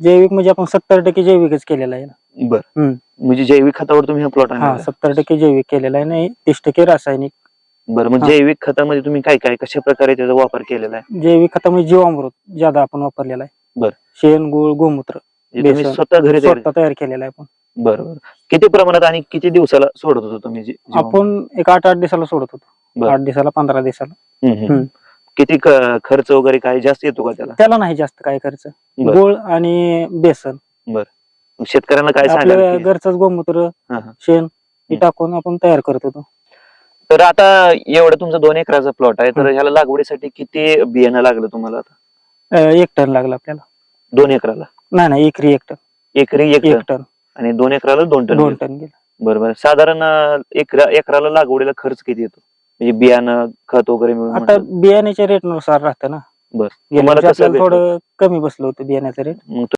जैविक म्हणजे आपण सत्तर टक्के जैविकच केलेला आहे ना बर हम्म. म्हणजे जैविक खतावर तुम्ही हा प्लॉट हा आणला सत्तर टक्के जैविक केलेला आहे नाही तीस टक्के रासायनिक बरं मग हा. जैविक खतामध्ये तुम्ही काय काय कशा प्रकारे त्याचा वापर केलेला आहे जैविक खतामध्ये जीवामृत ज्यादा आपण वापरलेला आहे बर. शेण गुळ गोमूत्र म्हणजे तुम्ही बेसन. स्वतः घरी तयार स्वतः तयार केलेला आहे आपण बरोबर किती प्रमाणात आणि किती दिवसाला सोडत होतो तुम्ही जे- आपण एक आठ आठ दिवसाला सोडत होतो बर. आठ दिवसाला पंधरा दिवसाला हम्म, हम्म. हम्म. किती ख- खर्च वगैरे काय जास्त येतो का त्याला? त्याला नाही जास्त काय खर्च. बर. गुळ आणि बेसन. शेतकऱ्यांना काय आपलं सांगाल की- घरचंच गोमूत्र हा, हा. शेण हे हम्म. टाकून आपण तयार करत होतो. तर आता एवढं तुमचा दोन एकराचा प्लॉट आहे तर. ह्याला लागवडीसाठी किती बियाणं लागलं तुम्हाला आता? अं, एक टन लागला आपल्याला. दोन एकराला? नाही नाही एकरी एक टन. एकरी एक एक टन. टन आणि दोन एकराला दोन टन दोन गेलं. टन गेला. बरोबर साधारण अं, एकरा एकराला लागवडीला खर्च किती येतो? म्हणजे बियाणं खत वगैरे मिळून आता म्हटलं. बियाण्याच्या रेटनुसार राहतं ना बर. गेल्या तुम्हाला वर्षी कसं आपल्याला भेटलं? थोडं कमी बसलं होतं बियाण्याचं रेट मग